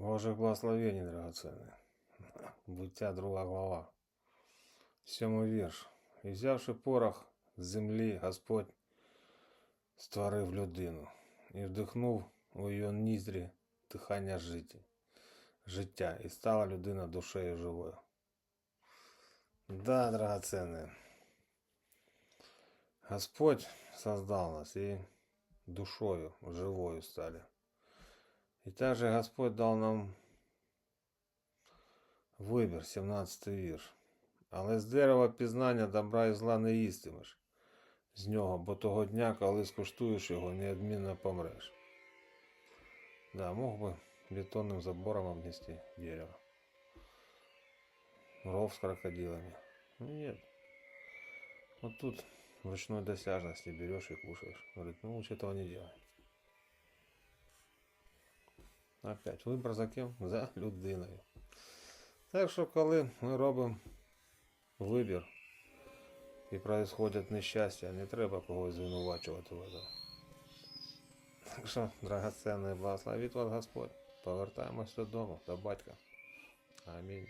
Божих благословений, драгоценний. Буття друга глава. Сьомий вірш. І взявши порох з землі, Господь створив людину і вдихнув у її ніздрі дихання життя, і стала людина душею живою. Да, драгоценные. Господь создал нас и душою живою стали. И также Господь дал нам вибір, 17 вірш. Але з дерева пізнання добра і зла не їстимеш з нього, бо того дня, коли скуштуєш його, неодмінно помреш. Да, мог би бетонним забором обнести дерево. Ров с крокодилами. Ну, Нет. Вот тут ручной досяжности берешь и кушаешь. Говорит, ну лучше этого не делай. Опять вибір за ким? За людиною. Так що, коли ми робимо вибір і происходять нещастя, не треба когось звинувачувати в цьому. Так що, драгоценне, благословить вас Господь. Повертаємось додому, до батька. Амінь.